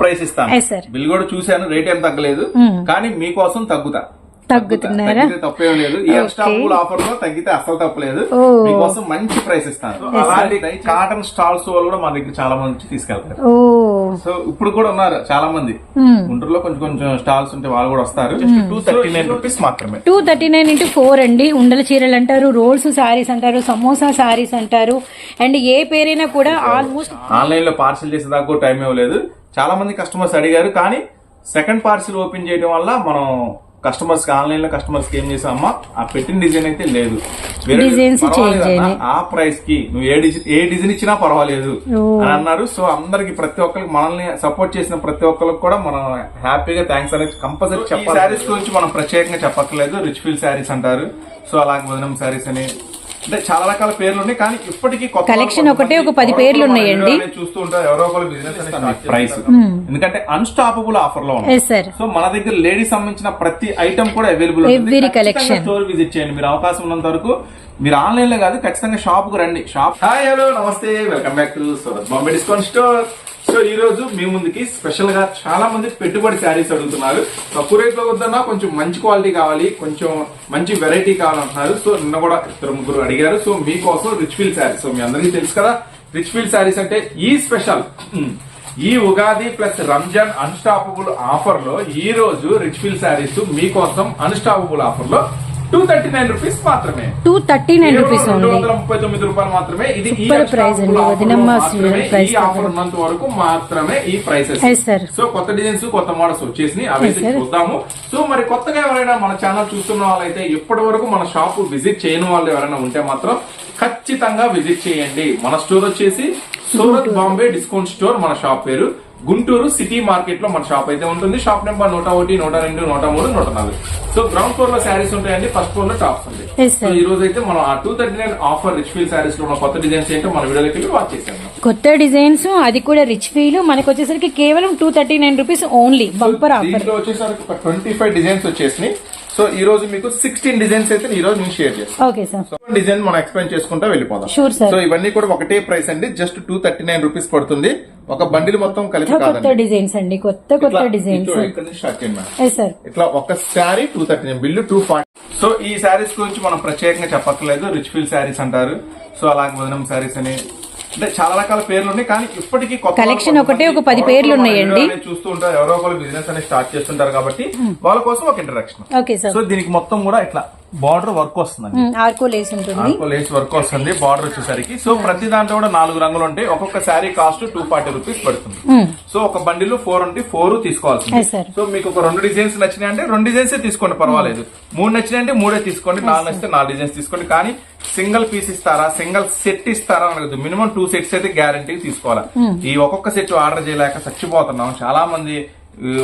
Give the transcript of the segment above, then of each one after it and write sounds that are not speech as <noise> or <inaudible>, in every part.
Price ఇస్తాను. Bill కూడా చూశాను రేట్ ఏం తగ్గలేదు. కానీ మీకోసం తగ్గుతా. తగ్గుతున్నారా? తగ్గితే. తప్పేం లేదు. ఈ. అన్స్టాపబుల్ ఆఫర్లో తగ్గితే అస్సలు తప్పలేదు. Oh. మీకోసం మంచి ప్రైస్ ఇస్తాను. అలాంటి కాటన్ స్టాల్స్ వాళ్ళు కూడా మా దగ్గర చాలా మంది తీసుకెళ్తారు. ఓ సో ఇప్పుడు కూడా ఉన్నారు చాలా మంది. Hmm. గుంటూరులో కొంచెం కొంచెం స్టాల్స్ ఉంటే వాళ్ళు కూడా వస్తారు. Just two thirty nine rupees మాత్రమే. Two thirty nine into four అండి. ఉండల చీరలు అంటారు రోల్స్ శారీస్ అంటారు సమోసా శారీస్ అంటారు. అండ్ ఏ పేరైనా కూడా ఆల్మోస్ట్ ఆన్లైన్లో పార్సిల్ చేసేదాకా టైం ఇవ్వలేదు. చాలా మంది కస్టమర్స్ అడిగారు కానీ సెకండ్ పార్సిల్ ఓపెన్ చేయడం వల్ల మనం కస్టమర్స్ ఆన్లైన్లో కస్టమర్స్కి ఏం చేసామమ్మా ఆ పెట్టిన డిజైన్ అయితే లేదు. ఆ ప్రైస్కి నువ్వు ఏ డిజైన్ ఏ డిజైన్ ఇచ్చినా పర్వాలేదు. అని అన్నారు. సో అందరికి ప్రతి ఒక్కరికి మనల్ని సపోర్ట్ చేసిన ప్రతి ఒక్కరికి కూడా మనం హ్యాపీగా థ్యాంక్స్ అనేది కంపల్సరీ చెప్పాలి. శారీస్ గురించి మనం ప్రత్యేకంగా చెప్పక్కర్లేదు. రిచ్ ఫీల్ శారీస్ అంటారు. సో అలాగే వదనం శారీస్ అని అంటే చాలా రకాల పేర్లు ఉన్నాయి కానీ ఇప్పటికీ వాళ్ళు ఒకటే ఒక పది పేర్లు ఉన్నాయండి. చూస్తూ ఉంటారు ఎవరో ఒకరు బిజినెస్ ప్రైస్ ఎందుకంటే అన్స్టాపబుల్ ఆఫర్లో సో మన దగ్గర లేడీస్ సంబంధించిన ప్రతి ఐటమ్ కూడా అవైలబుల్ collection. స్టోర్ విజిట్ చేయండి. మీరు అవకాశం ఉన్నంత వరకు మీరు ఆన్లైన్లో కాదు ఖచ్చితంగా షాప్కు రండి. షాప్ హాయ్ హలో నమస్తే. Welcome back to Surat Bombay discount store so ఈ రోజు మీ ముందుకి స్పెషల్గా చాలా మంది పెట్టుబడి శారీస్ అడుగుతున్నారు. తక్కువ రేట్లో వద్దన్నా కొంచెం మంచి క్వాలిటీ కావాలి కొంచెం మంచి వెరైటీ కావాలంటున్నారు. సో నిన్న కూడా ఇద్దరు ముగ్గురు అడిగారు. సో మీకోసం రిచ్ ఫీల్ శారీస్. సో మీ అందరికీ తెలుసు కదా రిచ్ ఫీల్ శారీస్ అంటే ఈ స్పెషల్ ఈ ఉగాది ప్లస్ రంజాన్ అన్స్టాపబుల్ ఆఫర్లో ఈ రోజు రిచ్ ఫీల్ శారీస్ మీకోసం అన్స్టాపబుల్ ఆఫర్లో టూ థర్టీ నైన్ రూపీస్ మాత్రమే టూ థర్టీ నైన్ రూపీస్ ముప్పై తొమ్మిది రూపాయలు మాత్రమే. ఇది ఈ Super price అండి. వదినమ్మ ఆఫర్ ఉన్నంత వరకు మాత్రమే ఈ ప్రైసెస్. సో కొత్త డిజైన్స్ కొత్త మోడల్స్ వచ్చేసి అవి. చూద్దాము. సో మరి కొత్తగా ఎవరైనా మన ఛానల్ చూస్తున్న వాళ్ళైతే ఇప్పటి వరకు మన షాప్ విజిట్ చేయని వాళ్ళు ఎవరైనా ఉంటే మాత్రం ఖచ్చితంగా విజిట్ చేయండి. మన స్టోర్ వచ్చేసి సూరత్ బాంబే డిస్కౌంట్ స్టోర్ మన షాప్ పేరు. గుంటూరు సిటీ మార్కెట్లో మన షాప్ అయితే ఉంటుంది. షాప్ నెంబర్ నూట ఒకటి నూట రెండు నూట మూడు నూట నాలుగు. సో గ్రౌండ్ ఫ్లోర్లో శారీస్ ఉంటాయండి. ఫస్ట్ ఫ్లోర్లో టాప్స్ ఉంటాయి sir. సో ఈ రోజు అయితే మనం ఆ two thirty nine offer rich feel శారీస్లో ఉన్న కొత్త డిజైన్స్ ఏంటో మన వీడియోలోకి వెళ్ళి వాచ్ చేసాము కొత్త డిజైన్స్ అది కూడా రిచ్ ఫీల్ మనకు వచ్చేసరికి కేవలం two thirty nine rupees only bumper offer వచ్చేసరికి ట్వంటీ ఫైవ్ డిజైన్స్ వచ్చేసినాయి. సో ఈ రోజు మీకు సిక్స్టీన్ డిజైన్స్ అయితే ఈ రోజు నేను షేర్ చేస్తాను. ఓకే సార్ సో డిజైన్ మనం ఎక్స్ప్లెయిన్ చేసుకుంటా వెళ్ళిపోదాం. సో ఇవన్నీ కూడా ఒకటే ప్రైస్ అండి just two thirty nine rupees పడుతుంది. ఒక బండిల్ మొత్తం కలిపి కొత్త డిజైన్స్ అండి కొత్త కొత్త డిజైన్స్ ఇట్లా ఒక sari two thirty nine bill two forty so ఈ శారీస్ గురించి మనం ప్రత్యేకంగా చెప్పక్కర్లేదు రిచ్ ఫీల్ శారీస్ అంటారు. సో అలాగే వదనం శారీస్ అని అంటే చాలా రకాల పేర్లు ఉన్నాయి కానీ ఇప్పటికీ వాళ్ళు ఒకటే ఒక పది పేర్లు ఉన్నాయండి. చూస్తూ ఉంటారు ఎవరో ఒకరు బిజినెస్ అనేది స్టార్ట్ చేస్తుంటారు కాబట్టి వాళ్ళ కోసం ఒక ఇంట్రడక్షన్ ఓకే సార్ సో దీనికి మొత్తం కూడా ఇట్లా బార్డర్ వర్క్ వస్తుందండి. ఆర్కో లేస్ ఉంటుంది. ఆల్కో లేస్ వర్క్ వస్తుంది బార్డర్ వచ్చేసరికి. సో ప్రతి దాంట్లో కూడా నాలుగు రంగులు ఉంటాయి. ఒక్కొక్క sari cost two forty rupees పడుతుంది. సో ఒక బండిల్ ఫోర్ ఉంటే ఫోర్ తీసుకోవాల్సింది. సో మీకు ఒక రెండు డిజైన్స్ నచ్చినాయి అంటే రెండు డిజైన్స్ తీసుకోండి పర్వాలేదు. మూడు నచ్చినాయి అంటే మూడే తీసుకోండి నాలుగు నచ్చితే నాలుగు డిజైన్స్ తీసుకోండి. కానీ సింగిల్ పీస్ ఇస్తారా? సింగిల్ సెట్ ఇస్తారా అనగదు మినిమం టూ సెట్స్ అయితే గ్యారంటీ తీసుకోవాలి. ఈ ఒక్కొక్క సెట్ ఆర్డర్ చేయలేక చచ్చిపోతున్నాం. చాలా మంది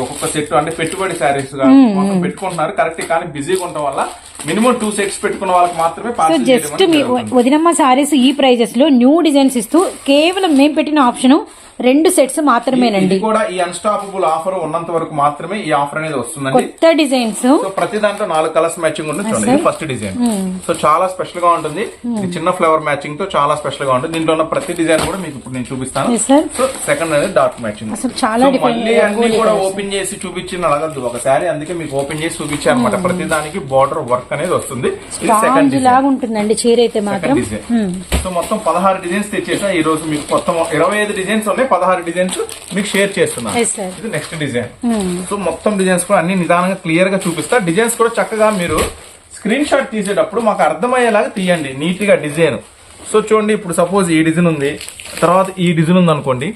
ఒక్కొక్క సెట్ అంటే పెట్టుబడి శారీస్గా మొత్తం పెట్టుకుంటున్నారు. కరెక్ట్ కానీ బిజీగా ఉండటం వల్ల మినిమం టూ సెట్స్ పెట్టుకున్న వాళ్ళకి మాత్రమే జస్ట్ మీ వదినమ్మ సారీస్ ఈ ప్రైజెస్లో న్యూ డిజైన్స్ ఇస్తూ కేవలం మేము పెట్టిన ఆప్షన్ రెండు సెట్స్ మాత్రమేనండి. కూడా ఈ అన్స్టాపబుల్ ఆఫర్ ఉన్నంత వరకు మాత్రమే ఈ ఆఫర్ అనేది వస్తుందండి. కొత్త డిజైన్స్ సో ప్రతి దాంట్లో నాలుగు కలర్స్ మ్యాచింగ్ ఉంటుంది చూడండి. ఫస్ట్ డిజైన్ సో చాలా స్పెషల్గా ఉంటుంది. ఇది చిన్న ఫ్లవర్ మ్యాచింగ్తో చాలా స్పెషల్గా ఉంటుంది. దీంట్లో ఉన్న ప్రతి డిజైన్ కూడా మీకు ఇప్పుడు నేను చూపిస్తాను. సో సెకండ్ అనేది డార్క్ మ్యాచింగ్ చాలా మళ్ళీ అన్ని కూడా. ఓపెన్ చేసి చూపించిన అడగద్దు. ఒక శారీ అందుకే మీకు ఓపెన్ చేసి చూపించాను అనమాట ప్రతి దానికి బార్డర్ వర్క్ అనేది వస్తుంది. ఇది సెకండ్ లాగా ఉంటుందండి చీర అయితే మాత్రం. సో మొత్తం పదహారు డిజైన్స్ తెచ్చేసా. ఈ రోజు మీకు మొత్తం ఇరవై ఐదు డిజైన్స్ ఉన్నాయి. పదహారు డిజైన్స్ మీకు షేర్ చేస్తున్నాను. ఇది నెక్స్ట్ డిజైన్ సో మొత్తం డిజైన్స్ కూడా అన్ని నిదానంగా క్లియర్గా చూపిస్తా. డిజైన్స్ కూడా చక్కగా మీరు స్క్రీన్ షాట్ తీసేటప్పుడు మాకు అర్థమయ్యేలాగా తీయండి నీట్గా డిజైన్ సో చూడండి ఇప్పుడు సపోజ్ ఈ డిజైన్ ఉంది తర్వాత ఈ డిజైన్ ఉంది అనుకోండి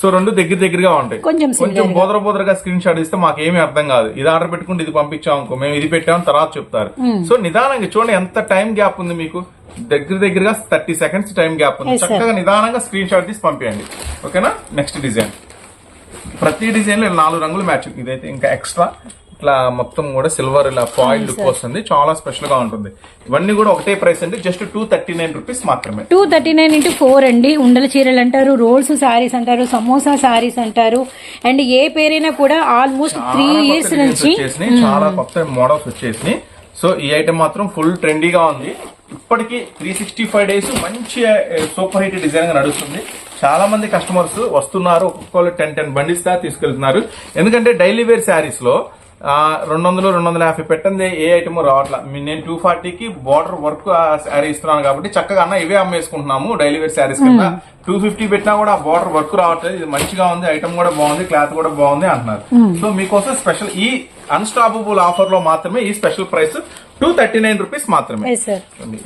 సో రెండు దగ్గర దగ్గరగా ఉంటాయి. కొంచెం కొంచెం బోదర బోదరగా స్క్రీన్ షాట్ ఇస్తే మాకు ఏమీ అర్థం కాదు. ఇది ఆర్డర్ పెట్టుకుంటే ఇది పంపించాం అనుకో మేము ఇది పెట్టాం తర్వాత చెప్తారు. సో నిదానంగా చూడండి ఎంత టైం గ్యాప్ ఉంది మీకు. దగ్గర దగ్గరగా థర్టీ సెకండ్స్ టైం గ్యాప్ ఉంది. చక్కగా నిదానంగా స్క్రీన్ షాట్ తీసి పంపించండి ఓకేనా నెక్స్ట్ డిజైన్ ప్రతి డిజైన్లో నాలుగు రంగులు మ్యాచ్ ఇదైతే ఇంకా ఎక్స్ట్రా ఇట్లా మొత్తం కూడా సిల్వర్ ఇలా ఫాయిల్ లుక్ వస్తుంది. చాలా స్పెషల్గా ఉంటుంది. ఇవన్నీ కూడా ఒకటే ప్రైస్ అండి. Just two thirty nine rupees మాత్రమే. Two thirty nine into four అండి. ఉండల చీరలు అంటారు రోల్స్ శారీస్ అంటారు సమోసా శారీస్ అంటారు. అండ్ ఏ పేరైనా కూడా ఆల్మోస్ట్ త్రీ ఇయర్స్ నుంచి వచ్చేసినాయి. చాలా కొత్త మోడల్స్ వచ్చేసినాయి. సో ఈ ఐటమ్ మాత్రం ఫుల్ ట్రెండీగా ఉంది. ఇప్పటికీ త్రీ సిక్స్టీ ఫైవ్ డేస్ మంచి సూపర్ హిట్ డిజైన్గా నడుస్తుంది. చాలా మంది కస్టమర్స్ వస్తున్నారు. ఒక్కొక్కరు టెన్ టెన్ బండిస్ దాకా తీసుకెళ్తున్నారు. ఎందుకంటే డైలీ వేర్ శారీస్లో రెండు వందలు రెండు వందల యాభై పెట్టండి ఏ ఐటమ్ రావట్లా. నేను టూ ఫార్టీకి బార్డర్ వర్క్ శారీ ఇస్తున్నాను కాబట్టి చక్కగా అన్న ఇవే అమ్మేసుకుంటున్నాము డైలీ వేర్ శారీస్ కింద. టూ ఫిఫ్టీ పెట్టినా కూడా బార్డర్ వర్క్ రావట్లేదు ఇది మంచిగా ఉంది ఐటమ్ కూడా బాగుంది క్లాత్ కూడా బాగుంది అంటున్నారు. సో మీకోసం స్పెషల్ ఈ అన్స్టాపబుల్ ఆఫర్లో మాత్రమే ఈ special price two thirty nine rupees మాత్రమే.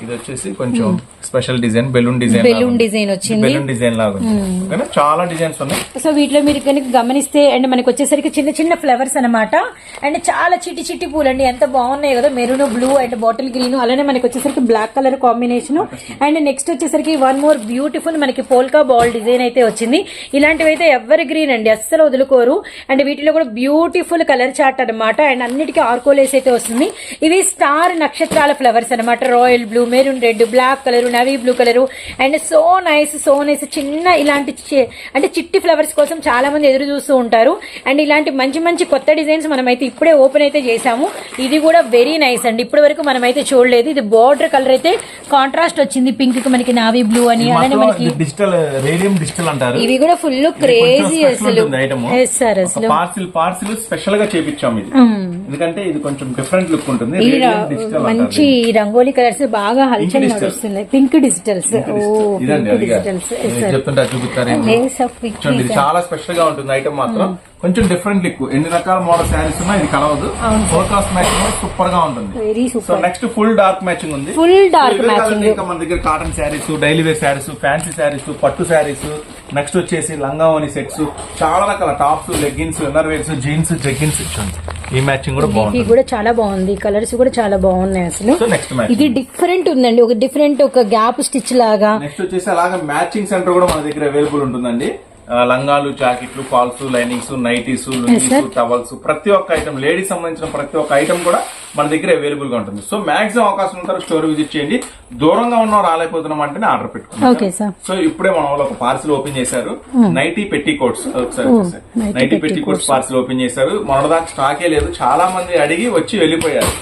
ఇది వచ్చేసి కొంచెం special design balloon design balloon design వచ్చింది. బెలూన్ డిజైన్ లాగా ఉంది. ఓకేనా? చాలా డిజైన్స్ ఉన్నాయి. సో వీటిలో మీరు కనుక గమనిస్తే అండ్ మనకి వచ్చేసరికి చిన్న చిన్న ఫ్లవర్స్ అన్నమాట. అండ్ చాలా చిట్టి చిట్టి పూలు అండి ఎంత బాగున్నాయి కదా. Maroon blue and bottle green. అలానే మనకి వచ్చేసరికి black colour combination. And next వచ్చేసరికి వన్ మోర్ బ్యూటిఫుల్ మనకి పోల్కా బాల్ డిజైన్ అయితే వచ్చింది. ఇలాంటివి అయితే ఎవర్ గ్రీన్ అండి? అస్సలు వదులుకోరు. అండ్ వీటిలో కూడా బ్యూటిఫుల్ కలర్ చార్ట్ అన్నమాట. అండ్ అన్నిటికీ ఆర్కోలేస్ అయితే వస్తుంది. ఇవి స్టార్ నక్షత్రాల ఫ్లవర్స్ అన్నమాట. Royal blue maroon red black colour navy blue colour. And so nice so nice చిన్న ఇలాంటి అంటే చిట్టి ఫ్లవర్స్ కోసం చాలా మంది ఎదురు చూస్తూ ఉంటారు. అండ్ ఇలాంటి మంచి మంచి కొత్త డిజైన్స్ మనమైతే ఇప్పుడే ఓపెన్ అయితే చేసాము ఇది కూడా వెరీ నైస్ అండి. ఇప్పటి వరకు మనమైతే చూడలేదు. ఇది బార్డర్ కలర్ అయితే కాంట్రాస్ట్ వచ్చింది. పింక్కి మనకి నావీ బ్లూ అని అలానే మనకి డిజిటల్ రేడియం డిజిటల్ అంటారు. ఇవి కూడా ఫుల్ క్రేజీ అసలు. సార్ అసలు. పార్సిల్ పార్సిల్ స్పెషల్గా చేపించాం ఇది. ఎందుకంటే ఇది కొంచెం డిఫరెంట్ లుక్ ఉంటుంది. మంచి రంగోలీ కలర్స్ బాగా హల్చల్. నడుస్తున్నాయి. పింక్ డిజిటల్స్ చెప్తుంటా చాలా స్పెషల్గా ఉంటుంది ఐటమ్ మాత్రం. కొంచెం డిఫరెంట్ లుక్ ఎన్ని రకాల మోడల్ శారీస్ ఉన్నా ఇది కలవదు. ఫోర్కాస్ట్ మ్యాచింగ్ సూపర్గా ఉంటుంది. Very so next full dark matching ఉంది. ఇవే కాదండి, matching. ఇంకా మన దగ్గర cotton saris daily wear saris fancy saris పట్టు శారీస్ నెక్స్ట్ వచ్చేసి లంగావని సెట్స్ చాలా రకాల tops leggings inner wears jeans jeggings ఇచ్చింది ఈ మ్యాచింగ్ కూడా ఇది బాగుంటుంది. కూడా చాలా బాగుంది. కలర్స్ కూడా చాలా బాగున్నాయి అసలు. ఇది డిఫరెంట్ ఉందండి. ఒక డిఫరెంట్ ఒక గ్యాప్ స్టిచ్ లాగా. నెక్స్ట్ వచ్చేసి అలాగే మ్యాచింగ్ సెంటర్ కూడా మన దగ్గర అవైలబుల్ ఉంటుందండి. లంగాలు జాకెట్లు falls linings nighties lungis towels ప్రతి ఒక్క ఐటమ్ లేడీస్ సంబంధించిన ప్రతి ఒక్క ఐటమ్ కూడా మన దగ్గర అవైలబుల్గా ఉంటుంది. సో మాక్సిమం అవకాశం ఉంటారు స్టోర్ విజిట్ చేయండి. దూరంగా ఉన్న రాలేకపోతున్నాం అంటేనే ఆర్డర్ సార్ సో ఇప్పుడే మన వాళ్ళు ఒక పార్సిల్ ఓపెన్ చేశారు. నైటీ పెట్టి కోట్స్ ఒకసారి నైటీ పెట్టి. కోట్స్ పార్సిల్ ఓపెన్ చేశారు. మన దాకా స్టాకే లేదు. చాలా మంది అడిగి వచ్చి వెళ్ళిపోయారు.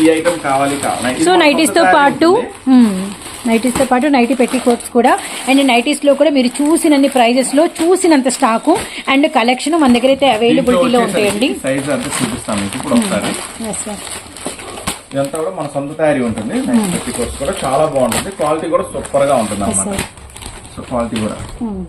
ఈ ఐటమ్ కావాలి కావాలి సో నైటీస్తో పాటు నైటీస్తో పాటు నైటీ పెట్టి కోట్స్ కూడా. అండ్ నైటీస్లో కూడా మీరు చూసినన్ని ప్రైజెస్లో చూసినంత స్టాకు అండ్ కలెక్షన్ మన దగ్గర అయితే అవైలబిలిటీలో ఉంటాయండి. సైజ్ అంతా చూపిస్తాను మీకు ఇప్పుడు ఒకసారి. ఇదంతా కూడా మన సొంత తయారీ ఉంటుంది. పెట్టి కూడా చాలా బాగుంటుంది. క్వాలిటీ కూడా సూపర్గా ఉంటుంది అన్నమాట. సో క్వాలిటీ కూడా.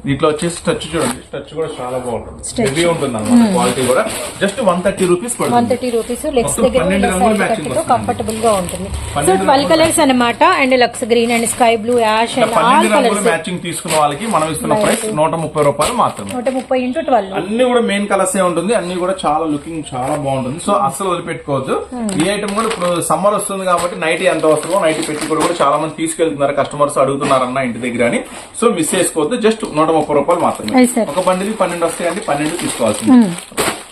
దీంట్లో వచ్చేసి టచ్ చూడండి. టచ్ కూడా చాలా బాగుంటుంది. హెవీ ఉంటుంది అన్నమాట క్వాలిటీ కూడా. Just one thirty rupees one thirty rupees legs దగ్గర వస్తుంది. కంఫర్టబుల్గా ఉంటుంది. సో ట్వెల్వ్ కలర్స్ అన్నమాట. And lux green and sky blue ash and all colours matching తీసుకున్న వాళ్ళకి మనం ఇస్తున్న ప్రైస్ నూట ముప్పై రూపాయలు మాత్రమే. నూట ముప్పై ఇంటూ ట్వెల్వ్ అన్ని కూడా మెయిన్ కలర్స్ ఏ ఉంటుంది. అన్ని కూడా చాలా లుకింగ్ చాలా బాగుంటుంది. సో అస్సలు వదిలిపెట్టుకోవద్దు. ఈ ఐటమ్ కూడా ఇప్పుడు సమ్మర్ వస్తుంది కాబట్టి నైట్ ఎంత అవసరమో నైట్ పెట్టి కూడా చాలా మంది తీసుకెళ్తున్నారు. కస్టమర్స్ అడుగుతున్నారన్న ఇంటి దగ్గర అని. సో మిస్ చేసుకోవద్దు. జస్ట్ నూట ముప్పై రూపాయలు మాత్రమే. ఒక బండికి పన్నెండు వస్తాయండి పన్నెండు తీసుకోవాల్సింది.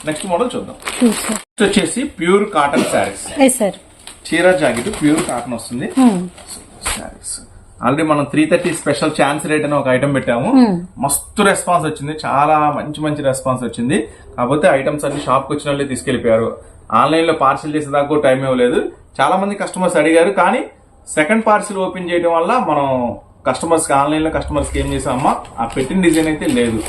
నెక్స్ట్ మోడల్ చూద్దాం. నెక్స్ట్ వచ్చేసి ప్యూర్ కాటన్ శారీస్. చీర జాకెట్ ప్యూర్ కాటన్ వస్తుంది. శారీస్. ఆల్రెడీ మనం three thirty special chance rate అని ఒక ఐటమ్ పెట్టాము. మస్తు రెస్పాన్స్ వచ్చింది. చాలా మంచి మంచి రెస్పాన్స్ వచ్చింది. కాకపోతే ఐటమ్స్ అన్ని షాప్కి వచ్చిన వాళ్ళే తీసుకెళ్ళిపోయారు ఆన్లైన్లో పార్సిల్ చేసేదాకా టైం ఇవ్వలేదు. చాలా మంది కస్టమర్స్ అడిగారు. కానీ సెకండ్ పార్సిల్ ఓపెన్ చేయడం వల్ల మనం కస్టమర్స్ ఆన్లైన్లో కస్టమర్స్ ఏం చేసామమ్మా ఆ పెట్టిన డిజైన్ అయితే లేదు.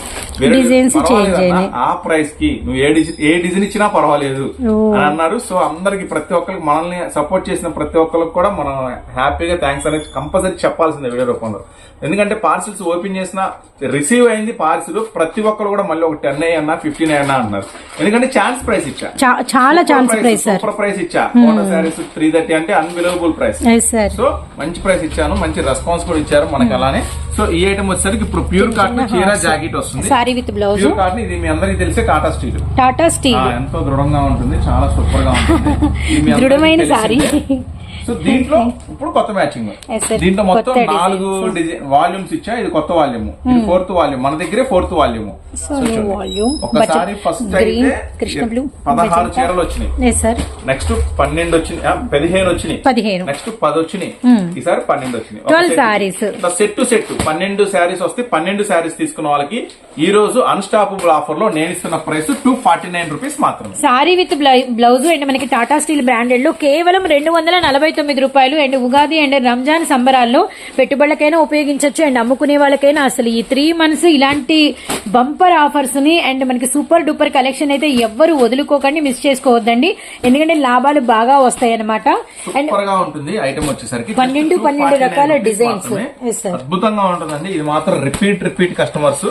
ఆ ప్రైస్కి నువ్వు ఏ డిజైన్ ఏ డిజైన్ ఇచ్చినా పర్వాలేదు. అని అన్నారు. సో అందరికి ప్రతి ఒక్కరికి మనల్ని సపోర్ట్ చేసిన ప్రతి ఒక్కరికి కూడా మనం హ్యాపీగా థ్యాంక్స్ అనేది కంపల్సరీ చెప్పాల్సిందే వీడియో రూపంలో. ఎందుకంటే పార్సిల్స్ ఓపెన్ చేసిన రిసీవ్ అయింది పార్సిల్. ప్రతి ఒక్కరు కూడా మళ్ళీ ఒక టెన్ అన్నా ఫిఫ్టీన్ అన్నా అన్నారు. ఎందుకంటే ఛాన్స్ ప్రైస్ ఇచ్చా. చాలా ఛాన్స్ ప్రైస్ సూపర్ ప్రైస్ ఇచ్చా. శారీస్ త్రీ థర్టీ అంటే అన్బిలవబుల్ ప్రైస్. సో మంచి ప్రైస్ ఇచ్చాను. మంచి రెస్పాన్స్ కూడా ఇచ్చారు. మనకి అలానే. సో ఈ ఐటమ్ వచ్చేసరికి ఇప్పుడు ప్యూర్ కాటన్ చీర జాకెట్ వస్తుంది. Sari with blouse pure cotton ఇది మీ అందరికీ తెలిసే టాటా స్టీల్ టాటా స్టీల్ ఎంతో దృఢంగా ఉంటుంది చాలా సూపర్గా ఉంటుంది <laughs> దృఢమైన. సారీ సో దీంట్లో ఇప్పుడు కొత్త మ్యాచింగ్. దీంట్లో మొత్తం. నాలుగు డిజైన్ వాల్యూమ్స్ ఇచ్చా ఇది కొత్త వాల్యూమ్. ఇది ఫోర్త్ వాల్యూమ్. మన దగ్గరే ఫోర్త్ వాల్యూమ్. ఒకసారి ఫస్ట్ అయితే పదహారు చీరలు వచ్చినాయి. నెక్స్ట్ పన్నెండు వచ్చినాయి. పదిహేను వచ్చినాయి. పదిహేను. నెక్స్ట్ పది వచ్చినాయి. ఈసారి పన్నెండు వచ్చినాయి. 12 sarees. సెట్ సెట్ పన్నెండు శారీస్ వస్తే పన్నెండు శారీస్ తీసుకున్న వాళ్ళకి ఈ రోజు అన్స్టాపబుల్ ఆఫర్లో నేను ఇస్తున్న price two forty nine rupees మాత్రమే సారీ విత్ బ్లౌజ్ అండ్ మనకి టాటా స్టీల్ బ్రాండెడ్లో కేవలం రెండు వందల నలభై తొమ్మిది రూపాయలు అండ్ ఉగాది అండ్ రంజాన్ సంబరాల్లో పెట్టుబడులకైనా ఉపయోగించవచ్చు అండ్ అమ్ముకునే వాళ్ళకైనా అసలు ఈ త్రీ మంత్స్ ఇలాంటి బంపర్ ఆఫర్స్ని అండ్ మనకి సూపర్ డూపర్ కలెక్షన్ అయితే ఎవ్వరు వదులుకోకండి మిస్ చేసుకోవద్దండి. ఎందుకంటే లాభాలు బాగా వస్తాయి అనమాట అండ్ సూపర్గా ఉంటుంది. ఐటమ్ వచ్చేసరికి పన్నెండు, పన్నెండు 249 రకాల sir. అద్భుతంగా ఉంటుందండి. ఇది మాత్రం రిపీట్ రిపీట్ కస్టమర్స్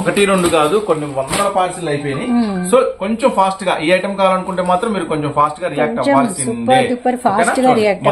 ఒకటి రెండు కాదు కొన్ని వందల పార్సిల్ అయిపోయినాయి. సో కొంచెం ఫాస్ట్గా ఈ ఐటమ్ కావాలనుకుంటే మాత్రం మీరు కొంచెం ఫాస్ట్గా రియాక్ట్ అవ్వాల్సిందే.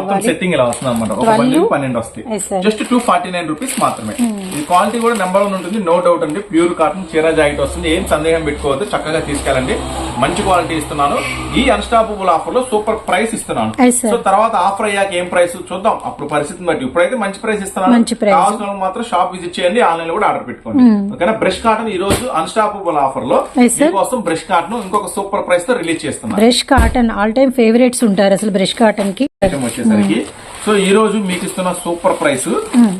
మొత్తం. సెట్టింగ్ ఇలా వస్తుంది అనమాట ఒక. బండిల్ పన్నెండు వస్తాయి. Just two forty nine rupees మాత్రమే. ఈ క్వాలిటీ కూడా నెంబర్ వన్ ఉంటుంది. నో డౌట్ అండి. ప్యూర్ కాటన్ చీర జాకెట్ వస్తుంది. ఏం సందేహం పెట్టుకోవద్దు. చక్కగా తీసుకెళ్ళండి. మంచి క్వాలిటీ ఇస్తున్నాను. ఈ అన్స్టాపబుల్ ఆఫర్లో సూపర్ ప్రైస్ ఇస్తున్నాను. సో తర్వాత ఆఫర్ అయ్యాక ఏం ప్రైస్ చూద్దాం. అప్పుడు పరిస్థితిని బట్టి. ఇప్పుడైతే మంచి ప్రైస్ ఇస్తున్నాను. కావాల్సిన మాత్రం షాప్ విజిట్ చేయండి. ఆన్లైన్లో కూడా ఆర్డర్ పెట్టుకోండి. ఓకేనా? బ్రష్ కాటన్ ఈ రోజు అన్స్టాపబుల్ ఆఫర్లో. మీకోసం బ్రష్ కాటన్ ఇంకొక సూపర్ ప్రైస్తో రిలీజ్ చేస్తున్నాను. Brush cotton all time favourites ఉంటారు అసలు బ్రష్ కాటన్కి. వచ్చేసరికి సో ఈ రోజు మీకు ఇస్తున్న సూపర్ ప్రైస్.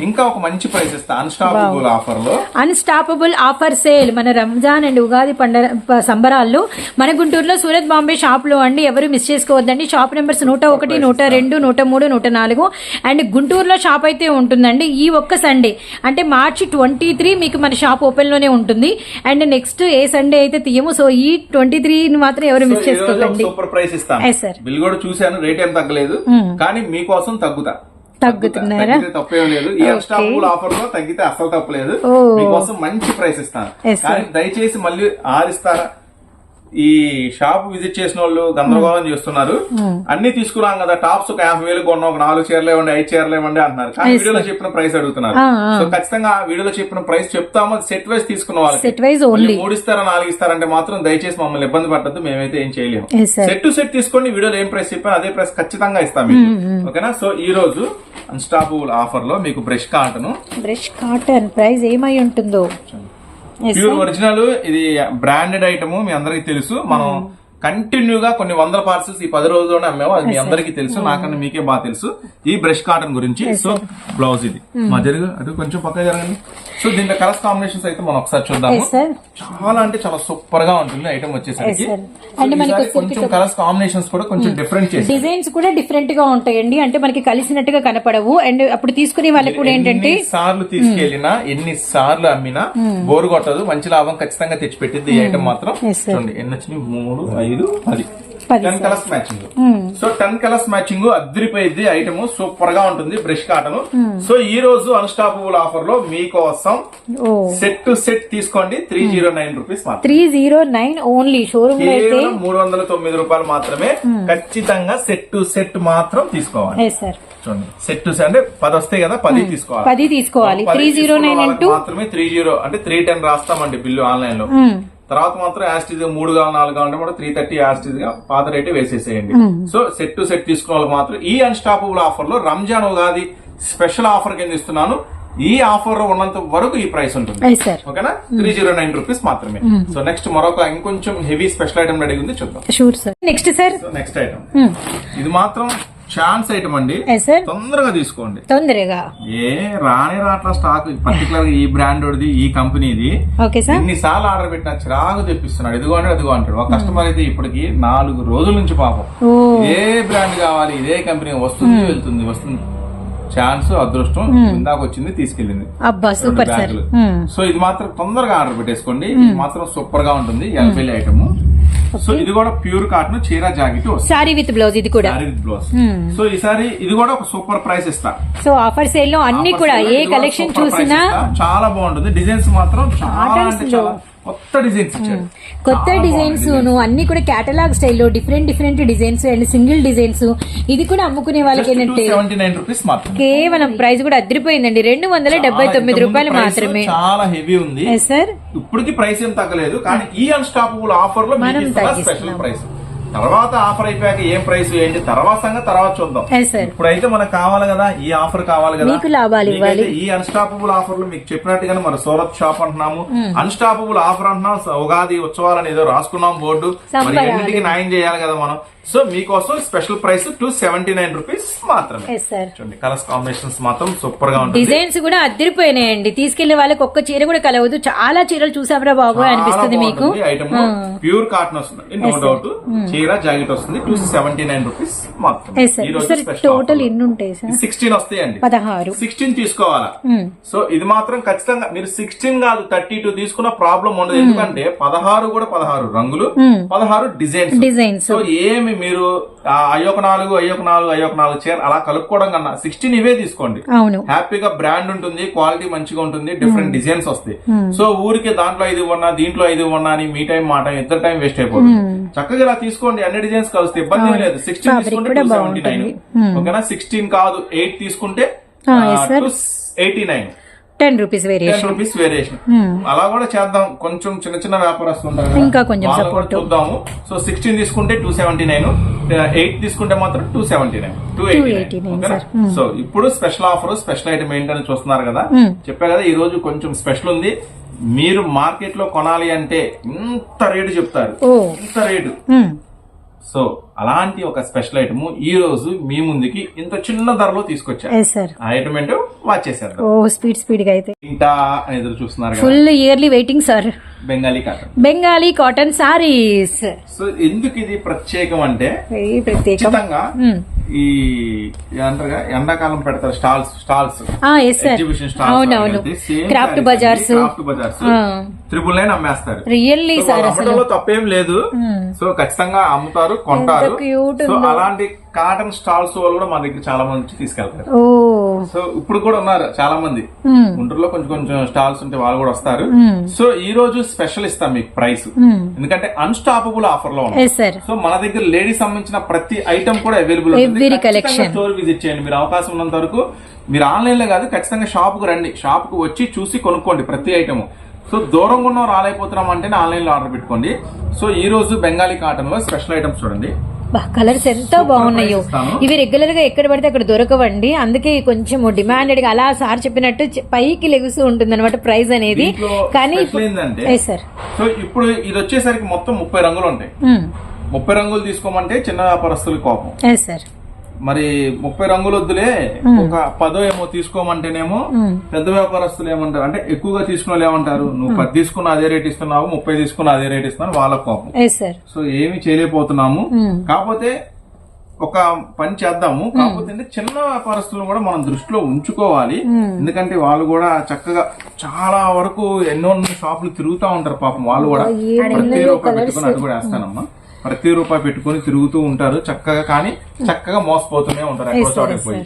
ఇంకా ఒక మంచి ప్రైస్ ఇస్తా. అన్స్టాపబుల్ ఆఫర్లో అన్స్టాపబుల్ ఆఫర్ సేల్ మన రంజాన్ అండ్ ఉగాది పండగ ప- సంబరాల్లో మన గుంటూరులో సూరత్ బాంబే షాప్లో అండి ఎవరు మిస్ చేసుకోవద్దండి. షాప్ నెంబర్స్ నూట ఒకటి నూట రెండు నూట మూడు నూట నాలుగు. అండ్ గుంటూరులో షాప్ అయితే ఉంటుందండి. ఈ ఒక్క సండే అంటే మార్చి ట్వంటీ త్రీ మీకు మన షాప్ ఓపెన్లోనే ఉంటుంది. అండ్ నెక్స్ట్ ఏ సండే అయితే తీయము. సో ఈ ట్వంటీ త్రీ మాత్రం ఎవరు మిస్ చేసుకోకండి. సూపర్ ప్రైస్ ఇస్తాను. బిల్ కూడా చూశాను. రేట్ ఏం తగ్గలేదు. కానీ మీకోసం తగ్గుతా. తగ్గుతున్నారా? తగ్గితే. తప్పేం లేదు. ఈ అన్స్టాపబుల్ ఆఫర్లో తగ్గితే అసలు తప్పలేదు. మీకోసం మంచి ప్రైస్ ఇస్తాను. కానీ దయచేసి మళ్ళీ ఆరిస్తారా? ఈ షాప్ విజిట్ చేసిన వాళ్ళు గందరగోళం చేస్తున్నారు. అన్ని తీసుకున్నాం కదా టాప్స్ ఒక యాభై వేలు కొన్నాం ఒక నాలుగు చీరలు ఇవ్వండి ఐదు చీరలు ఇవ్వండి అంటున్నారు. కానీ వీడియోలో చెప్పిన ప్రైస్ అడుగుతున్నారు. ఆ, ఆ. సో ఖచ్చితంగా ఆ వీడియోలో చెప్పిన ప్రైస్ చెప్తాము సెట్ వైజ్ తీసుకున్న వాళ్ళకి. సెట్ వైజ్ ఓన్లీ మళ్ళీ మూడు ఇస్తారా నాలుగు ఇస్తారంటే మాత్రం దయచేసి మమ్మల్ని ఇబ్బంది పట్టద్దు మేమైతే ఏం చేయలేము. సెట్ టు సెట్ తీసుకోండి వీడియోలో ఏం ప్రైస్ చెప్పాను అదే ప్రైస్ ఖచ్చితంగా ఇస్తాం మీకు. ఓకేనా? సో ఈ రోజు అన్స్టాపబుల్ ఆఫర్లో మీకు brush cotton brush cotton price ఏమై ఉంటుందో? ప్యూర్. ఒరిజినల్ ఇది బ్రాండెడ్ ఐటమ్ మీ అందరికి తెలుసు మనం కంటిన్యూగా కొన్ని వందల పార్సల్స్ ఈ పది రోజుల్లోనే అమ్మాము అది మీ అందరికీ తెలుసు. నాకన్నా మీకే బాగా తెలుసు. ఈ బ్రష్ కాటన్ గురించి. సో బ్లౌజ్ ఇది. మా జరుగు అటు కొంచెం పక్క జరగండి. సో దీంట్లో కలర్స్ కాంబినేషన్స్ అయితే మనం ఒకసారి చూద్దాము. చాలా అంటే చాలా సూపర్గా ఉంటుంది ఐటమ్ వచ్చేసరికి. కొంచెం కలర్స్ కాంబినేషన్స్ కూడా కొంచెం డిఫరెంట్ చేసి డిజైన్స్ కూడా డిఫరెంట్గా ఉంటాయండి. అంటే మనకి కలిసినట్టుగా కనపడవు. అండ్ అప్పుడు తీసుకునే వాళ్ళకి కూడా ఏంటంటే ఎన్ని సార్లు తీసుకెళ్ళినా ఎన్ని సార్లు అమ్మినా బోరు కొట్టదు. మంచి లాభం ఖచ్చితంగా తెచ్చిపెట్టింది ఈ ఐటమ్ మాత్రం. చూడండి ఎన్ని వచ్చినాయి? మూడు ఐదు పది. Ten colours matching so ten colours matching అద్దరిపోయింది ఐటమ్ సూపర్గా ఉంటుంది బ్రష్ కాటన్ సో ఈ రోజు అన్స్టాపబుల్ ఆఫర్లో మీకోసం సెట్ టు సెట్ తీసుకోండి. Three zero nine rupees three zero nine only showroom మూడు వందల తొమ్మిది రూపాయలు మాత్రమే. ఖచ్చితంగా సెట్ టు సెట్ మాత్రం తీసుకోవాలి. చూడండి. సెట్ టు అంటే పది వస్తాయి కదా పది తీసుకోవాలి. పది తీసుకోవాలి. త్రీ జీరో నైన్ మాత్రమే త్రీ జీరో అంటే త్రీ టెన్ రాస్తామండి బిల్లు ఆన్లైన్లో తర్వాత మాత్రం యాస్టిజ్ మూడు కావాలి నాలుగు కావాలంటే కూడా త్రీ థర్టీ యాస్టిజ్గా పాత రేటే వేసేసేయండి. సో సెట్ టు సెట్ వాళ్ళకి మాత్రం. ఈ అన్స్టాపబుల్ ఆఫర్లో రంజాన్ ఉగాది స్పెషల్ ఆఫర్ కింద ఇస్తున్నాను. ఈ ఆఫర్ ఉన్నంత వరకు ఈ ప్రైస్ ఉంటుంది. ఓకేనా? త్రీ జీరో నైన్ రూపీస్ మాత్రమే. సో నెక్స్ట్ మరొక ఇంకొంచెం హెవీ స్పెషల్ ఐటమ్ రెడీ ఉంది చూద్దాం. Sure sir next sir next item ఇది మాత్రం ఛాన్స్ ఐటమ్ అండి. తొందరగా తీసుకోండి. తొందరగా. ఏ రానే రాట్లా స్టాక్ పర్టికులర్గా ఈ బ్రాండ్ ఈ కంపెనీది ఓకే సార్ ఎన్ని సార్లు ఆర్డర్ పెట్టినా చిరాకు తెప్పిస్తున్నాడు. ఇదిగో అంటే అదిగో అంటాడు. ఒక కస్టమర్ అయితే ఇప్పటికి నాలుగు రోజుల నుంచి పాపం. ఇదే బ్రాండ్ కావాలి ఇదే కంపెనీ వస్తుంది వెళ్తుంది వస్తుంది. ఛాన్స్ అదృష్టం ఇందాక వచ్చింది తీసుకెళ్ళింది. సో ఇది మాత్రం తొందరగా ఆర్డర్ పెట్టేసుకోండి. ఇది మాత్రం సూపర్గా ఉంటుంది ఎల్బెల్ ఐటమ్. సో ఇది కూడా ప్యూర్ కాటన్ చీర జాకెట్ సారీ విత్ బ్లౌజ్ ఇది కూడా. శారీ విత్ బ్లౌజ్ సో ఈసారి ఇది కూడా ఒక సూపర్ ప్రైస్ ఇస్తా. సో ఆఫర్ సేల్లో అన్ని కూడా ఏ కలెక్షన్ చూసినా. చాలా బాగుంటుంది. డిజైన్స్ మాత్రం చాలా అంటే. చాలా కొత్త డిజైన్స్ కొత్త డిజైన్స్ నువ్వు అన్ని కూడా కేటలాగ్ స్టైల్లో different different designs and single designs ఇది కూడా అమ్ముకునే వాళ్ళకి ఏంటంటే కేవలం ప్రైస్ కూడా అదిరిపోయిందండి. రెండు వందల డెబ్బై తొమ్మిది రూపాయలు మాత్రమే. చాలా హెవీ ఉంది. సార్ ఇప్పటికి ప్రైస్ ఏం తగ్గలేదు. కానీ ఈ అన్స్టాపబుల్ ఆఫర్లో మనం స్పెషల్. ప్రైస్ తర్వాత ఆఫర్ అయిపోయాక ఏం ప్రైస్ ఏంటి? తర్వాత సంగతి తర్వాత చూద్దాం. ఇప్పుడైతే మనకు కావాలి కదా ఈ ఆఫర్ కావాలి కదా. ఈ అన్స్టాపబుల్ ఆఫర్లో మీకు చెప్పినట్టుగానే మన సూరత్ షాప్ అంటున్నాము. అన్స్టాపబుల్ ఆఫర్ అంటున్నాం. ఉగాది ఉత్సవాలని ఏదో రాసుకున్నాం బోర్డు. మరి. ఎన్నింటికి న్యాయం చేయాలి కదా మనం. సో మీకోసం special price two seventy nine rupees మాత్రమే చూడండి కలర్స్ కాంబినేషన్స్ మాత్రం సూపర్గా ఉంటుంది. డిజైన్స్ కూడా అదిరిపోయినాయండి తీసుకెళ్ళే వాళ్ళకి ఒక్క చీర కూడా కలవదు. చాలా చీరలు చూసావరా బాబు అనిపిస్తుంది మీకు. ఐటమ్ ప్యూర్ కాటన్ వస్తుంది. నో డౌట్ చీర జాకెట్ వస్తుంది టూ సెవెంటీ నైన్ రూపీస్ మొత్తం టోటల్ ఎన్ని ఉంటాయి సార్? సిక్స్టీన్ వస్తాయండి. పదహారు. సిక్స్టీన్ తీసుకోవాలా. సో ఇది మాత్రం ఖచ్చితంగా మీరు సిక్స్టీన్ కాదు థర్టీ టూ తీసుకున్న ప్రాబ్లం ఉండదు. ఎందుకంటే పదహారు కూడా పదహారు రంగులు. పదహారు డిజైన్స్ డిజైన్స్ సో ఏమి మీరు అయ్యొక నాలుగు అయ్యొక నాలుగు అయ్యొక నాలుగు చీర అలా కలుపుకోవడం కన్నా సిక్స్టీన్ ఇవే తీసుకోండి. హ్యాపీగా బ్రాండ్ ఉంటుంది క్వాలిటీ మంచిగా ఉంటుంది డిఫరెంట్ డిజైన్స్ వస్తాయి. సో ఊరికి దాంట్లో ఐదు ఉన్నా దీంట్లో ఐదు ఉన్నా అని మీ టైం మా టైం ఇద్దరు టైం వేస్ట్ అయిపోతుంది. చక్కగా ఇలా తీసుకోండి అన్ని డిజైన్స్ కలిస్తే ఇబ్బంది లేదు. సిక్స్టీన్ తీసుకుంటే కూడా నైన్ ఓకేనా సిక్స్టీన్ కాదు ఎయిట్ తీసుకుంటే. Eighty nine ten rupees variation rupees variation అలా కూడా చేద్దాం. కొంచెం చిన్న చిన్న వ్యాపారస్తులు ఉంటారు ఇంకా కొంచెం support. చూద్దాము. సో సిక్స్టీన్ తీసుకుంటే టూ సెవెంటీ నైన్ ఎయిట్ తీసుకుంటే మాత్రం two seventy nine two eighty 289, nine so ఇప్పుడు స్పెషల్ ఆఫర్ స్పెషల్ ఐటమ్ ఏంటని చూస్తున్నారు కదా. Hmm. చెప్పా కదా ఈ రోజు కొంచెం స్పెషల్ ఉంది. మీరు మార్కెట్లో కొనాలి అంటే ఇంత రేటు చెప్తారు. ఇంత రేటు. సో అలాంటి ఒక స్పెషల్ ఐటమ్ ఈ రోజు మీ ముందుకి ఇంత చిన్న ధరలో తీసుకొచ్చారు. ఆ ఐటమ్ ఏంటో వాచ్ చేసేద్దాం. ఓ స్పీడ్ స్పీడ్గా అయితే. ఇంటా అని ఎదురు చూస్తున్నారు full yearly waiting sir Bengali cotton. Bengali cotton saris. So ఎందుకు ఇది ప్రత్యేకం అంటే వెరీ ప్రత్యేకం? ఖచ్చితంగా మ్మ్. ఈ అంటారుగా ఎండాకాలం పెడతారు స్టాల్స్ స్టాల్స్. ఎగ్జిబిషన్ అవునవును craft bazaars. Craft bazaars. Triple nine అమ్మేస్తారు. Really sir అమ్మడంలో తప్పేం లేదు. సో ఖచ్చితంగా అమ్ముతారు కొంటారు. సో అలాంటి కాటన్ స్టాల్స్ వాళ్ళు కూడా మన దగ్గర చాలా మంది తీసుకెళ్తారు. సో ఇప్పుడు కూడా ఉన్నారు చాలా మంది. గుంటూరులో కొంచెం కొంచెం స్టాల్స్ ఉంటే వాళ్ళు కూడా వస్తారు. సో ఈ రోజు స్పెషల్ ఇస్తాం మీకు ప్రైస్. ఎందుకంటే అన్స్టాపబుల్ ఆఫర్లో ఉంది సో మన దగ్గర లేడీస్ సంబంధించిన ప్రతి ఐటమ్ కూడా అవైలబుల్. స్టోర్ విజిట్ చేయండి. మీరు అవకాశం ఉన్నంత వరకు మీరు ఆన్లైన్లో కాదు ఖచ్చితంగా షాప్కు రండి. షాప్కు వచ్చి చూసి కొనుక్కోండి ప్రతి ఐటమ్ సో దూరంగా ఉన్న రాలేకపోతున్నాం అంటే ఆన్లైన్లో ఆర్డర్ పెట్టుకోండి. సో ఈ రోజు బెంగాలీ కాటన్లో స్పెషల్ ఐటమ్స్ చూడండి. కలర్స్ ఎంత బాగున్నాయో. ఇవి రెగ్యులర్గా ఎక్కడ పడితే అక్కడ దొరకవండి. అందుకే కొంచెం డిమాండెడ్గా అలా సార్ చెప్పినట్టు పైకి లెగుస్తూ ఉంటుంది అనమాట ప్రైస్ అనేది. కానీ సార్. సో ఇప్పుడు ఇది వచ్చేసరికి మొత్తం ముప్పై రంగులు ఉంటాయి. ముప్పై రంగులు తీసుకోమంటే చిన్న వ్యాపారస్తుల కోపం. సార్. మరి ముప్పై రంగులు వద్దులే ఒక పదో ఏమో తీసుకోమంటేనేమో పెద్ద వ్యాపారస్తులు ఏమంటారు? అంటే ఎక్కువగా తీసుకున్న ఏమంటారు? నువ్వు పది తీసుకున్న అదే రేట్ ఇస్తున్నావు ముప్పై తీసుకున్న అదే రేట్ ఇస్తున్నావు వాళ్ళ కోపం. సో ఏమి చేయలేకపోతున్నాము. కాకపోతే ఒక పని చేద్దాము. కాకపోతే చిన్న వ్యాపారస్తులను కూడా మనం దృష్టిలో ఉంచుకోవాలి. ఎందుకంటే వాళ్ళు కూడా చక్కగా చాలా వరకు ఎన్నో షాపులు తిరుగుతూ ఉంటారు పాపం వాళ్ళు కూడా. ప్రతి పెట్టుకుని అది కూడా వేస్తానమ్మా. ప్రతి రూపాయి పెట్టుకుని తిరుగుతూ ఉంటారు చక్కగా కానీ చక్కగా మోసపోతూనే ఉంటారు ఎక్కడో చోటకి పోయి.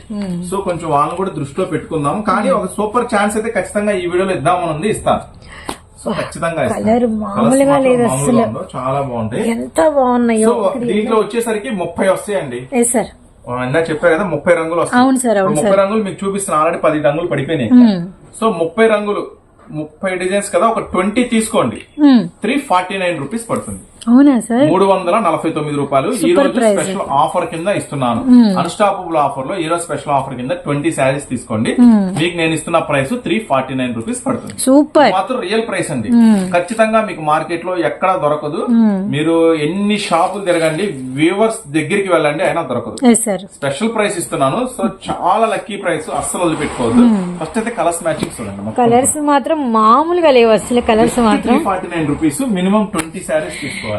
సో కొంచెం వాళ్ళని కూడా దృష్టిలో పెట్టుకుందాం కానీ ఒక సూపర్ ఛాన్స్ అయితే ఖచ్చితంగా ఈ వీడియోలో ఇద్దామని ఉంది ఇస్తాను సో. కలర్ మామూలుగా లేదు. చాలా బాగుంటాయి. ఎంత బాగున్నాయో సో దీంట్లో వచ్చేసరికి ముప్పై వస్తాయండి. సార్. ఇందా చెప్పా కదా ముప్పై రంగులు వస్తాయి. ముప్పై రంగులు మీకు చూపిస్తున్నా ఆల్రెడీ పది రంగులు పడిపోయినాయి సో ముప్పై రంగులు ముప్పై డిజైన్స్ కదా ఒక ట్వంటీ తీసుకోండి. త్రీ ఫార్టీ నైన్ రూపీస్ పడుతుంది. అవునా సార్? మూడు వందల నలభై తొమ్మిది రూపాయలు. ఈ రోజు స్పెషల్ ఆఫర్ కింద ఇస్తున్నాను. అన్స్టాపబుల్ ఆఫర్లో ఈ రోజు స్పెషల్ ఆఫర్ కింద ట్వంటీ శారీస్ తీసుకోండి. మీకు నేను ఇస్తున్న price three forty nine rupees పడుతుంది. సూపర్. మాత్రం రియల్ ప్రైస్ అండి. ఖచ్చితంగా మీకు మార్కెట్లో ఎక్కడా దొరకదు. మీరు ఎన్ని షాపులు తిరగండి వ్యూవర్స్ దగ్గరికి వెళ్ళండి అయినా దొరకదు. స్పెషల్ ప్రైస్ ఇస్తున్నాను. సో చాలా లక్కీ ప్రైస్ అస్సలు వదిలిపెట్టుకోవద్దు. ఫస్ట్ అయితే కలర్స్ మ్యాచింగ్ చూడండి కలర్స్ మాత్రం మామూలుగా లేవు అసలు కలర్స్ మాత్రం. Three forty nine rupees minimum twenty saris తీసుకోవాలి.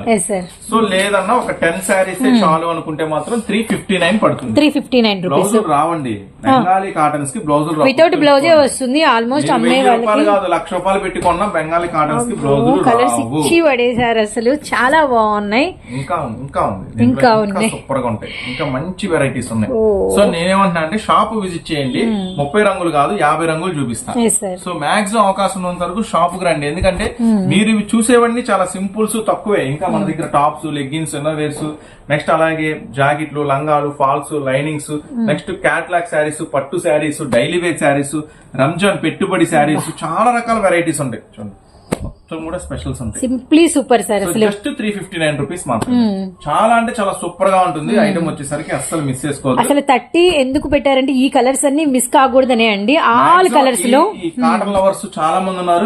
సో లేదన్నా ఒక టెన్ శారీస్ చాలు అనుకుంటే మాత్రం త్రీ ఫిఫ్టీ నైన్ పడుతుంది త్రీ ఫిఫ్టీ నైన్ బ్లౌజులు రావండి. బెంగాలీ కాటన్స్కి బ్లౌజులు రావు. వితౌట్ బ్లౌజే వస్తుంది. ఆల్మోస్ట్ మీరు అమ్మే రూపాయలు కాదు లక్ష రూపాయలు పెట్టుకున్న బెంగాలీ కాటన్స్కి బ్లౌజులు కలర్స్ ఇచ్చి పడేసారు అసలు. చాలా బాగున్నాయి. ఇంకా ఉంది ఇంకా ఉంది. ఇంకా ఉన్నాయి. సూపర్గా ఉంటాయి. ఇంకా మంచి వెరైటీస్ ఉన్నాయి. సో నేనేమంటున్నా అంటే షాప్ విజిట్ చేయండి. ముప్పై రంగులు కాదు యాభై రంగులు చూపిస్తాను సో మాక్సిమం అవకాశం ఉన్నంత వరకు షాప్కు రండి. ఎందుకంటే మీరు ఇవి చూసేవన్నీ చాలా సింపుల్స్ తక్కువే. ఇంకా మన దగ్గర టాప్స్ లెగ్గిన్స్ వేర్స్ నెక్స్ట్ అలాగే జాకెట్లు లంగాలు falls linings next catalogue saris పట్టు శారీస్ డైలీ వేర్ శారీస్ రంజాన్ పెట్టుబడి శారీస్ చాలా రకాల వెరైటీస్ ఉంటాయి. చూడండి. మొత్తం కూడా స్పెషల్స్ ఉంటాయి. Simply super sir just three fifty nine rupees మాత్రం చాలా అంటే చాలా సూపర్గా ఉంటుంది ఐటమ్ వచ్చేసరికి అస్సలు మిస్ చేసుకోవద్దు. అసలు థర్టీ ఎందుకు పెట్టారంటే ఈ కలర్స్ అన్ని మిస్ కాకూడదనే అండి. ఆల్ కలర్స్లో. కాటన్ లవర్స్ చాలా మంది ఉన్నారు.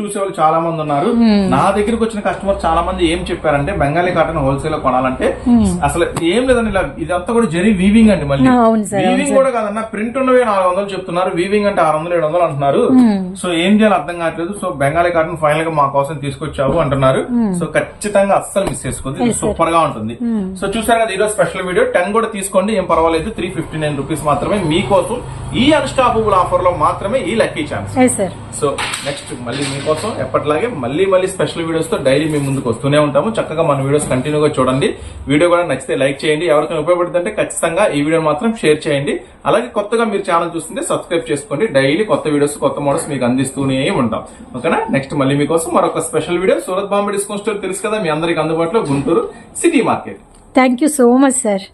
చూసే వాళ్ళు చాలా మంది ఉన్నారు. నా దగ్గరికి వచ్చిన కస్టమర్ చాలా మంది ఏం చెప్పారంటే బెంగాలీ కాటన్ హోల్సేల్లో కొనాలంటే అసలు ఏం లేదండి. ఇలా ఇదంతా కూడా జరీ వీవింగ్ అండి మళ్ళీ. వీవింగ్ కూడా కాదన్న ప్రింట్ ఉన్నవే నాలుగు వందలు చెప్తున్నారు. వీవింగ్ అంటే ఆరు వందలు ఏడు వందలు అంటున్నారు. సో ఏం చేయాలి అర్థం కావట్లేదు. సో బెంగాలీ కాటన్ ఫైనల్గా మా కోసం తీసుకొచ్చావు అంటున్నారు. సో ఖచ్చితంగా అస్సలు మిస్ sir. సూపర్గా ఉంటుంది. సో చూసారు కదా ఈరోజు స్పెషల్ వీడియో టెన్ కూడా తీసుకోండి. ఏం పర్వాలేదు. త్రీ ఫిఫ్టీ నైన్ రూపీస్ మాత్రమే మీకోసం ఈ అన్స్టాపబుల్ ఆఫర్లో మాత్రమే ఈ లక్కీ ఛాన్స్ సో నెక్స్ట్ మళ్ళీ మీకోసం ఎప్పటిలాగే మళ్ళీ మళ్ళీ స్పెషల్ వీడియోస్తో డైలీ మీ ముందుకు వస్తూనే ఉంటాము. చక్కగా మన వీడియోస్ కంటిన్యూగా చూడండి. వీడియో కూడా నచ్చితే లైక్ చేయండి. ఎవరికైనా ఉపయోగపడుతుంటే ఖచ్చితంగా ఈ వీడియో మాత్రం షేర్ చేయండి. అలాగే కొత్తగా మీరు ఛానల్ చూస్తుంటే సబ్స్క్రైబ్ చేసుకోండి. డైలీ కొత్త వీడియోస్ కొత్త మోడల్స్ మీకు అందిస్తూనే ఉంటాం. ఓకేనా నెక్స్ట్ మళ్ళీ మీకోసం మరొక special video. Surat Bombay discount store తెలుసు కదా మీ అందరికి అందుబాటులో Guntur city market. Thank you so much sir